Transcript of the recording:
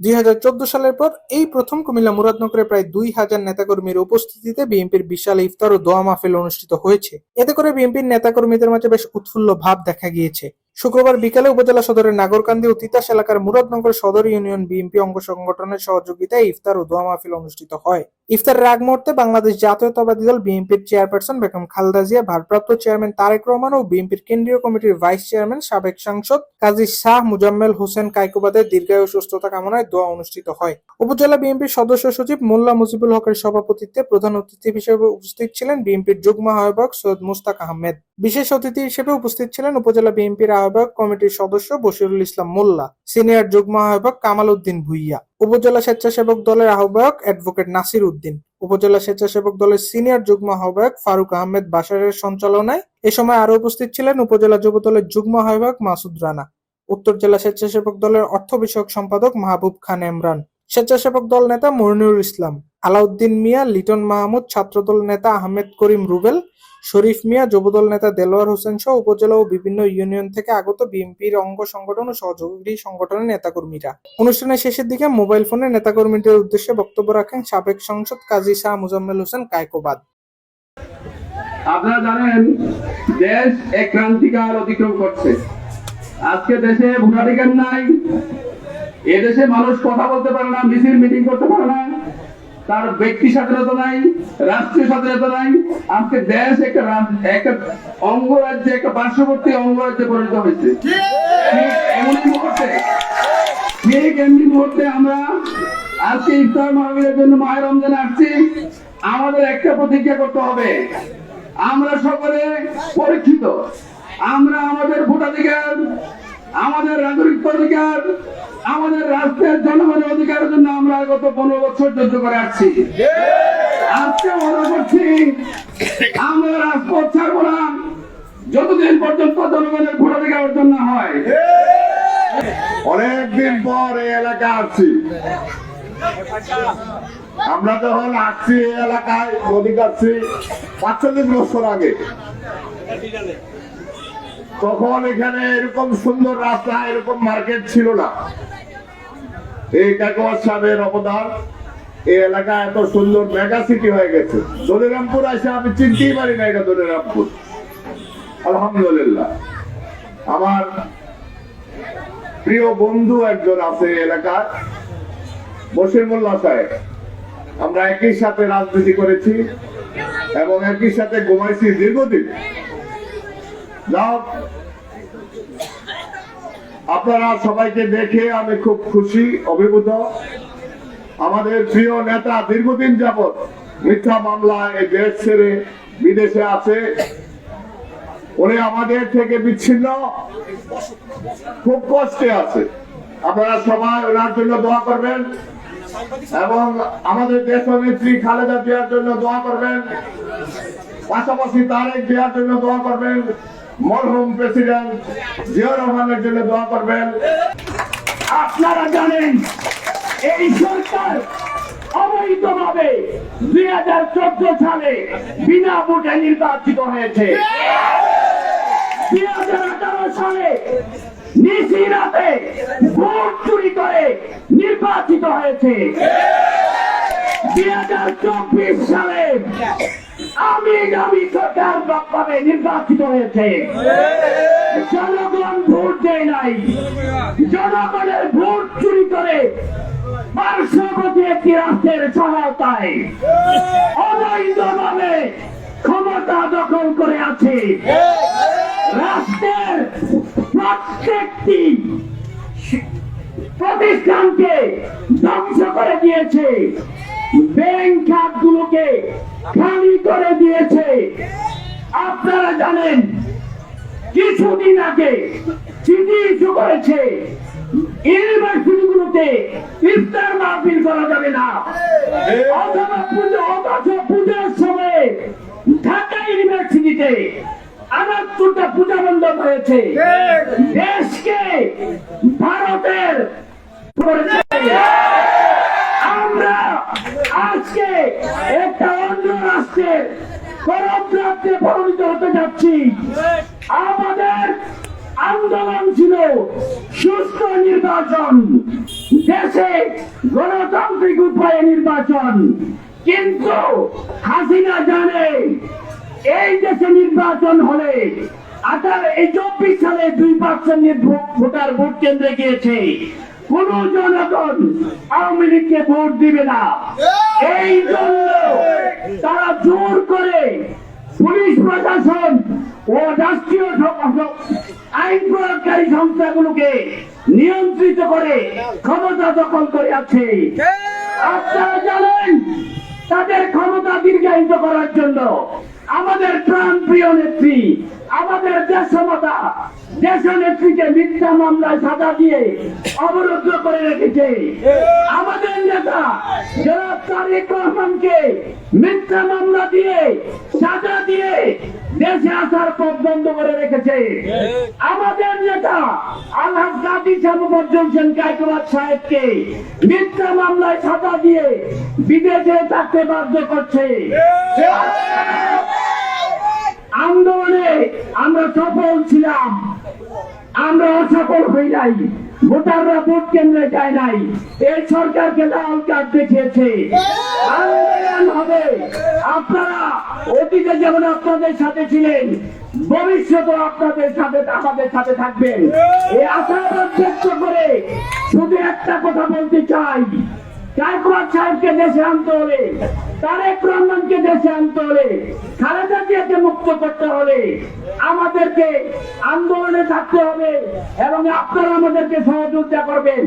দুই হাজার চোদ্দ সালের পর এই প্রথম কুমিল্লা মুরাদনগরে প্রায় দুই হাজার নেতাকর্মীর উপস্থিতিতে বিএনপির বিশাল ইফতার ও দোয়া মাহফিল অনুষ্ঠিত হয়েছে। এতে করে বিএনপির নেতাকর্মীদের মাঝে বেশ উৎফুল্ল ভাব দেখা গিয়েছে। শুক্রবার বিকালে উপজেলা সদরের নাগরকান্দি ও তিতাস এলাকার মুরাদনগর সদর ইউনিয়ন বিএনপি অঙ্গ সংগঠনের সহযোগিতায় ইফতার ও দোয়া মাহফিল অনুষ্ঠিত হয়। ইফতারের আগ মুহূর্তে বাংলাদেশ জাতীয়তাবাদী দল বিএনপির চেয়ারপারসন বেগম খালেদা জিয়া, ভারপ্রাপ্ত চেয়ারম্যান তারেক রহমান ও বিএনপির কেন্দ্রীয় কমিটির ভাইস চেয়ারম্যান, সাবেক সাংসদ কাজী শাহ মুজাম্মেল হোসেন কাইকোবাদের দীর্ঘায়ু সুস্থতা কামনায় দোয়া অনুষ্ঠিত হয়। উপজেলা বিএনপির সদস্য সচিব মোল্লা মুজিবুল হকের সভাপতিত্বে প্রধান অতিথি হিসেবে উপস্থিত ছিলেন বিএনপির যুগ্ম আহ্বায়ক সৈয়দ মুস্তাক আহমেদ। বিশেষ অতিথি হিসেবে উপস্থিত ছিলেন উপজেলা বিএনপির আহ্বায়ক কমিটির সদস্য বশিরুল ইসলাম মোল্লা, সিনিয়র যুগ্ম আহ্বায়ক কামাল উদ্দিন ভুইয়া, উপজেলা স্বেচ্ছাসেবক দলের আহ্বায়ক অ্যাডভোকেট নাসির উদ্দিন, উপজেলা স্বেচ্ছাসেবক দলের সিনিয়র যুগ্ম আহ্বায়ক ফারুক আহমেদ বাসারের সঞ্চালনায় এ সময় আরও উপস্থিত ছিলেন উপজেলা যুব দলের যুগ্ম আহ্বায়ক মাসুদ রানা, উত্তর জেলা স্বেচ্ছাসেবক দলের অর্থ বিষয়ক সম্পাদক মাহবুব খান এমরান স্বেচ্ছাসেবক দল নেতা মনিরুল ইসলাম, আলাউদ্দিন মিয়া, লিটন মাহমুদ, ছাত্রদল নেতা আহমেদ করিম রুবেল, শরীফ মিয়া, যুবদল নেতা দেলোয়ার হোসেন সহ উপজেলা ও বিভিন্ন ইউনিয়ন থেকে আগত বিএনপির অঙ্গ সংগঠন ও সহযোগী সংগঠনের নেতাকর্মীরা। অনুষ্ঠানের শেষের দিকে মোবাইল ফোনে নেতাকর্মীদের উদ্দেশ্যে বক্তব্য রাখেন সাবেক সংসদ কাজী শাহ মুজাম্মেল হোসেন কায়কোবাদ। আপনারা জানেন, দেশ এক ক্রান্তিকাল অতিক্রম করছে। আজকে দেশে ভোটাধিকার নাই এ দেশে মানুষ কথা বলতে পারে না, মিছিল, মিটিং করতে পারে না। তার ব্যক্তি স্বাধীনতা নাই, রাষ্ট্রীয় স্বাধীনতা নাই। আজকে দেশ একটা একটা অঙ্গরাজ্যে, একটা পার্শ্ববর্তী অঙ্গরাজ্যে পরিণত হয়েছে। ঠিক এমনি মুহূর্তে আমরা আজকে ইফতার মাহবিলের জন্য মায়ের রমজানে আসছি। আমাদের একটা প্রতিজ্ঞা করতে হবে। আমরা সকলে পরীক্ষিত। আমরা আমাদের ভোটাধিকার আমাদের নাগরিক অধিকার, আমাদের রাষ্ট্রের জনগণের অধিকারের জন্য আমরা গত পনেরো বছর যুদ্ধ করে আসছি। আজকে মনে করছি, আমরা রাজপথ ছাড়বো না। যতদিন পর্যন্ত জনগণের ভোটাধিকার অর্জন না হয়। অনেকদিন পর এই এলাকা আসছি। আমরা যখন আসছি এই এলাকায় কাটছি পাঁচচল্লিশ বছর আগে। তখন এখানে এরকম সুন্দর রাস্তা, এরকম মার্কেট ছিল না। এই সাহেবের অবদান, এই এলাকা এত সুন্দর মেগা সিটি হয়ে গেছে। দলিরামপুর আসে আমি চিনতেই পারি না এটা দলিরামপুর। আলহামদুলিল্লাহ। আমার প্রিয় বন্ধু একজন আছে এলাকার বসির মোল্লা সাহেব। আমরা একই সাথে রাজনীতি করেছি এবং একই সাথে ঘুমাইছি দীর্ঘদিন। আপনারা সবাইকে দেখে আমি খুব খুশি, অভিভূত। আমাদের প্রিয় নেতা দীর্ঘদিন যাবৎ মিথ্যা মামলায় এই দেশ ছেড়ে বিদেশে আছে। উনি আমাদের থেকে বিচ্ছিন্ন, খুব কষ্টে আছে। আপনারা সবাই ওনার জন্য দোয়া করবেন এবং আমাদের দেশ নেত্রী খালেদা জিয়ার জন্য দোয়া করবেন। পাশাপাশি তারেক জিয়ার জন্য দোয়া করবেন। মরহুম প্রেসিডেন্ট জিয়া রহমানের জন্য দোয়া করবেন। আপনারা জানেন, এই সরকার অবৈধভাবে দুই হাজার চোদ্দ সালে বিনা ভোটে নির্বাচিত হয়েছে। দুই হাজার আঠারো সালে নিশি রাতে ভোট চুরি করে নির্বাচিত হয়েছে। দুই হাজার চব্বিশ সালে আমি আমি সরকার ভাবে নির্বাচিত হয়েছে। জনগণ ভোট দেয় নাই। জনগণের ভোট চুরি করে পার্শ্ববর্তী একটি রাষ্ট্রের সহায়তায় অবৈধভাবে ক্ষমতা দখল করে আছে। রাষ্ট্রের প্রত্যেকটি প্রতিষ্ঠানকে ধ্বংস করে দিয়েছে। ব্যাংক খাতগুলোকে খালি করে দিয়েছে। আপনারা জানেন কিছুদিন আগে চিঠি ইস্যু করেছে ইউনিভার্সিটিগুলোতে ইফতার মাহফিল করা যাবে না। অথবা পুজো অথচ পুজোর সময় ঢাকা ইউনিভার্সিটিতে আটাত্তরটা পূজা মণ্ডপ হয়েছে। দেশকে ভারতের করেছে। যাচ্ছি। আমাদের আন্দোলন ছিল সুস্থ নির্বাচন দেশে গণতান্ত্রিক উপায়ে নির্বাচন। কিন্তু হাসিনা জানে এই দেশে নির্বাচন হলে আঠারো এই চব্বিশ সালে দুই পার্সেন্ট ভোটার ভোট কেন্দ্রে গিয়েছে। কোন জনগণ আওয়ামী লীগকে ভোট দিবে না। এই জন্য তারা জোর করে পুলিশ প্রশাসন ও রাষ্ট্রীয় আইন প্রয়োগকারী সংস্থাগুলোকে নিয়ন্ত্রিত করে ক্ষমতা দখল করে আছে। আপনারা জানেন, তাদের ক্ষমতা দীর্ঘায়িত করার জন্য আমাদের প্রাণ প্রিয় নেত্রী, আমাদের দেশমাতা দেশ নেত্রীকে মিথ্যা মামলায় সাজা দিয়ে অবরুদ্ধ করে রেখেছে। আমাদের তারেক রহমানকে মিথ্যা মামলা দিয়ে, সাজা দিয়ে দেশে আসার পথ বন্ধ করে রেখেছে। আমাদের নেতা আল্লাহ গাজী শ্যামবর্জন সেন কায়কুমার সাহেবকে মিথ্যা মামলায় সাজা দিয়ে বিদেশে থাকতে বাধ্য করছে। আন্দোলনে আমরা সফল ছিলাম, আমরা অসফল হই নাই। ভোটাররা ভোট কেন্দ্রে যায় নাই। এই সরকারকে লাল কার্ড দেখিয়েছে। হবে। আপনারা অতীতে যেমন আপনাদের সাথে ছিলেন ভবিষ্যতে আপনাদের সাথে, আমাদের সাথে থাকবেন। এই আশা করে শুধু একটা কথা বলতে চাই। গায়কোয়াদ সাহেবকে দেশে আনতে হলে তারেক রহমানকে দেশে আনতে হলে খালেদা জিয়াকে মুক্ত করতে হলে আমাদেরকে আন্দোলনে থাকতে হবে এবং আপনারা আমাদেরকে সহযোগিতা করবেন।